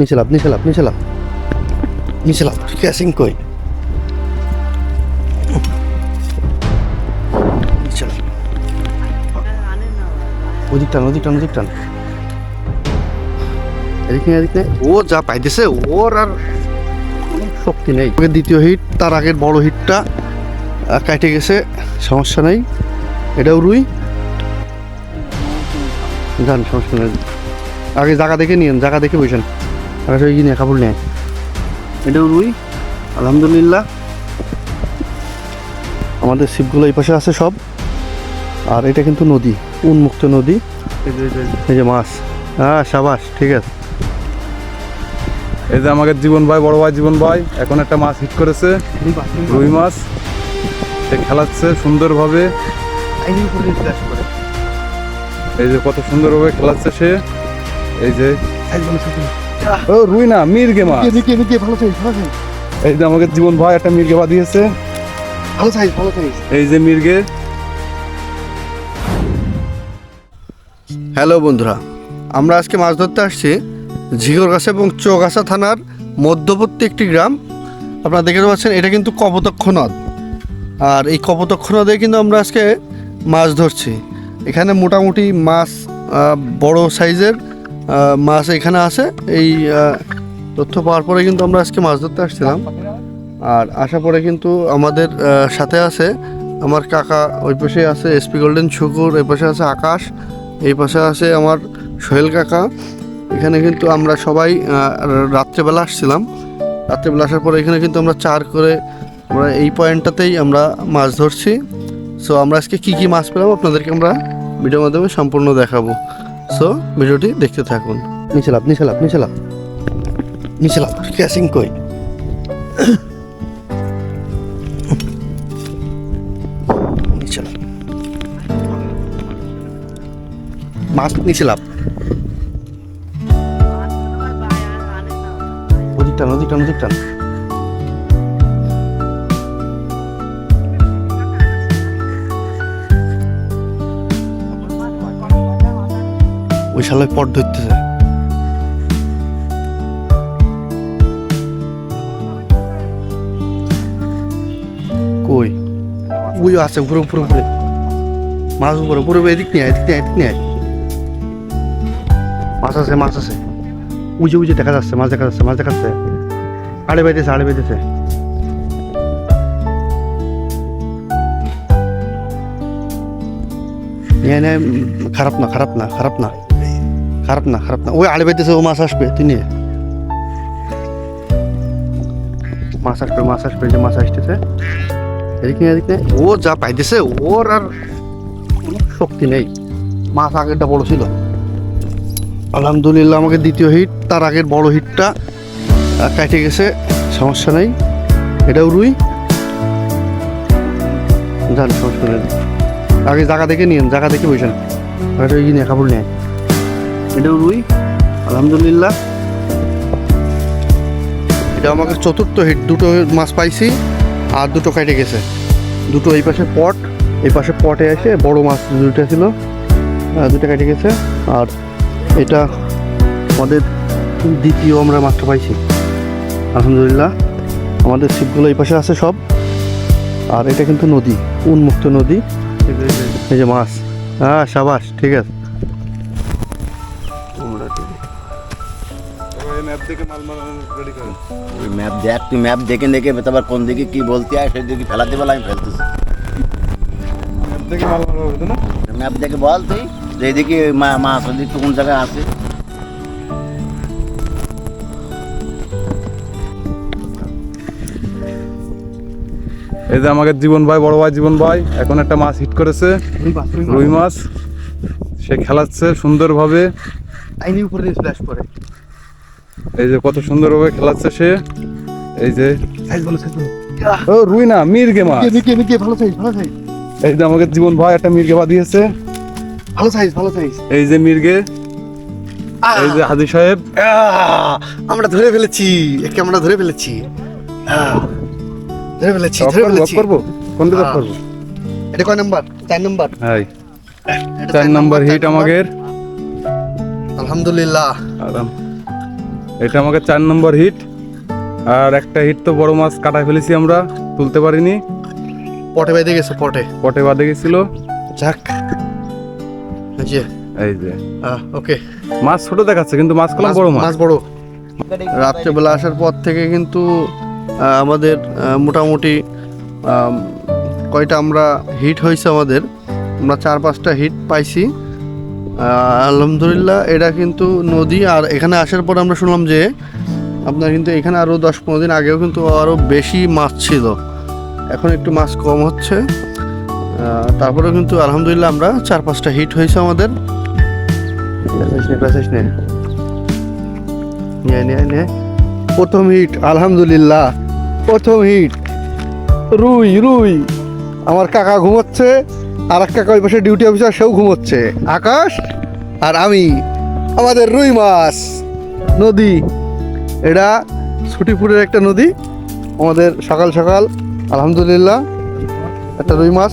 নিচে লাভ নিচে লাভ নিচে লাভ নিচে লাভ ক্যাসিং কই টান, ওদিক টান। ও যা পাইতেছে, ওর আর শক্তি নেই। দ্বিতীয় হিট তার আগের বড় হিটটা কাটে গেছে, সমস্যা নেই। এটাও রুই। যান, সমস্যা নেই। আগে জায়গা দেখে নিন জায়গা দেখে বসেন। কিনে কাপড় নেয়। এটাও রুই আলহামদুলিল্লাহ। আমাদের শিপগুলো এই পাশে আছে সব। আর এটা কিন্তু নদী উন্মুক্ত নদী। এই যে মাছ। হ্যাঁ সাবাস ঠিক আছে। এই যে আমাদের জীবন ভাই বড় ভাই জীবন ভাই এখন একটা মাছ হিট করেছে। রুই মাছ। সে খেলাচ্ছে সুন্দরভাবে। এই যে কত সুন্দরভাবে খেলাচ্ছে সে। এই যে ও রুই না মির্গে মাছ ভালো সাইজ ভালো সাইজ এই যে আমাদের জীবন ভাই একটা মির্গে বাঁধিয়েছে ভালো সাইজ ভালো সাইজ এই যে মির্গে। হ্যালো বন্ধুরা আমরা আজকে মাছ ধরতে আসছি ঝিগরগাছা এবং চৌগাছা থানার মধ্যবর্তী একটি গ্রাম। আপনারা দেখতে পাচ্ছেন এটা কিন্তু কপোতক্ষ নদ। আর এই কপোতক্ষ নদে কিন্তু আমরা আজকে মাছ ধরছি। এখানে মোটামুটি মাছ বড় সাইজের মাছ এখানে আছে। এই তথ্য পাওয়ার পরে কিন্তু আমরা আজকে মাছ ধরতে আসছিলাম। আর আসা পরে কিন্তু আমাদের সাথে আছে আমার কাকা, ওই পাশে আছে এসপি গোল্ডেন শুকুর এই পাশে আছে আকাশ, এই পাশে আছে আমার সোহেল কাকা। এখানে কিন্তু আমরা সবাই রাত্রেবেলা আসছিলাম। রাত্রেবেলা আসার পরে এখানে কিন্তু আমরা চার করে, আমরা এই পয়েন্টটাতেই আমরা মাছ ধরছি। সো আমরা আজকে কী কী মাছ পেলাম আপনাদেরকে আমরা ভিডিওর মাধ্যমে সম্পূর্ণ দেখাবো। সো ভিডিওটি দেখতে থাকুন। নিচে লাভ নিচে লাভ নিচে লাভ নিচে লাভ ক্যাসিং কই? নিচে লাভ মাছ নিচে লাভ ওদিক টান, ওদিক ওই শালায় পট ধরতেছে কই? ওই আছে, উপরে উপরে উপরে। মাছ উপরে উপরে এদিক নিয়ে এদিক নিয়ে এদিক নিয়ে মাছ আছে মাছ আছে। উজে উজে দেখা যাচ্ছে, মাছ দেখা যাচ্ছে, মাছ দেখা যাচ্ছে। আড়ে বাইতেছে আড়ে বাইতেছে। খারাপ না খারাপ না খারাপ না। খারাপ না খারাপ না। ওই আড়ে বাইতেছে ও মাছ আসবে তিনি মাছ আসবে মাছ আসবে যে মাছ আসতেছে। এদিক নিয়ে এদিক নিয়ে ও যা পাইতেছে, ওর আর কোনো শক্তি নেই। মাছ আগেরটা বড় ছিল। আলহামদুলিল্লাহ, আমাকে দ্বিতীয় হিট তার আগের বড় হিটটা কেটে গেছে। সমস্যা নেই। এটাও রুই। যান, সমস্যা নেই। আগে জায়গা দেখে নিন জায়গা দেখে বসেন। আগে ওই কিনে কাপড় নেয়। এটাও রুই আলহামদুলিল্লাহ। এটা আমাকে চতুর্থ হিট দুটো মাছ পাইছি আর দুটো কেটে গেছে। দুটো এই পাশে পট এই পাশে পটে এসে বড় মাছ দুটো ছিল দুটো কেটে গেছে। আর এটা আমাদের দ্বিতীয় আমরা মাছটা পাইছি। আলহামদুলিল্লাহ। আমাদের ছিপগুলো এই পাশে আছে সব। আর এটা কিন্তু নদী, উন্মুক্ত নদী। এই যে মাছ। হ্যাঁ সাবাস, ঠিক আছে। ম্যাপ থেকে মাল মাল রেডি করে। ওই ম্যাপ দেখ তুই ম্যাপ দেখে দেখে তারপর কোন দিকে কি বলতে হয় সেই দিকে ফেলাতে বলে আমি ফেলতেছি। ম্যাপ থেকে মাল মাল হবে না? ম্যাপ দেখে বল তুই যে মাছ ওদিকে কোন জায়গায় আছে। এই যে আমাদের জীবন ভাই বড় ভাই জীবন ভাই এখন একটা মাছ হিট করেছে রুই মাছ সে খেলাচ্ছে সুন্দরভাবে। আইনি উপরে স্প্ল্যাশ করে এই যে কত সুন্দরভাবে খেলাচ্ছে সে। এই যে সাইজ ভালো সাইজ ভালো ও রুই না মির্গে মাছ ভালো সাইজ ভালো সাইজ। এই যে আমাদের জীবন ভাই একটা মির্গে বাঁধিয়েছে ভালো সাইজ ভালো সাইজ। এই যে মির্গে। এই যে হাজি সাহেব। আমরা ধরে ফেলেছি একে আমরা ধরে ফেলেছি। ধরে ফেলেছি ধরে ফেলেছি। করব? অফ হ্যাঁ। করব? এটা কয় নাম্বার? চার নাম্বার? হাই চার নাম্বার হিট আমাদের। আলহামদুলিল্লাহ। আরাম। এটা আমাকে চার নম্বর হিট। আর একটা হিট তো বড় মাছ কাটায় ফেলেছি আমরা তুলতে পারিনি। পটে বেঁধে গেছে পটে। পটে বাঁধে গেছিল। যাক। এই যে। এই যে। ওকে। মাছ ছোট দেখাচ্ছে কিন্তু মাছ কলম বড় মাছ। বড়। রাত্রেবেলা আসার পর থেকে কিন্তু আমাদের মোটামুটি কয়টা আমরা হিট হয়েছে আমাদের। আমরা চার পাঁচটা হিট পাইছি। আলহামদুলিল্লাহ, এটা কিন্তু নদী। আর এখানে আসার পর আমরা শুনলাম যে আপনার কিন্তু এখানে আরও দশ পনেরো দিন আগেও কিন্তু আরও বেশি মাছ ছিল। এখন একটু মাছ কম হচ্ছে। তারপরেও কিন্তু আলহামদুলিল্লাহ আমরা চার পাঁচটা হিট হয়েছে আমাদের। প্রথম হিট আলহামদুলিল্লাহ। প্রথম হিট রুই রুই। আমার কাকা ঘুমোচ্ছে। আর এক কাকা ওই পাশে ডিউটি অফিসার সেও ঘুমোচ্ছে। আকাশ আর আমি, আমাদের রুই মাছ। নদী, এটা ছুটিপুরের একটা নদী। আমাদের সকাল সকাল, আলহামদুলিল্লাহ, একটা রুই মাছ।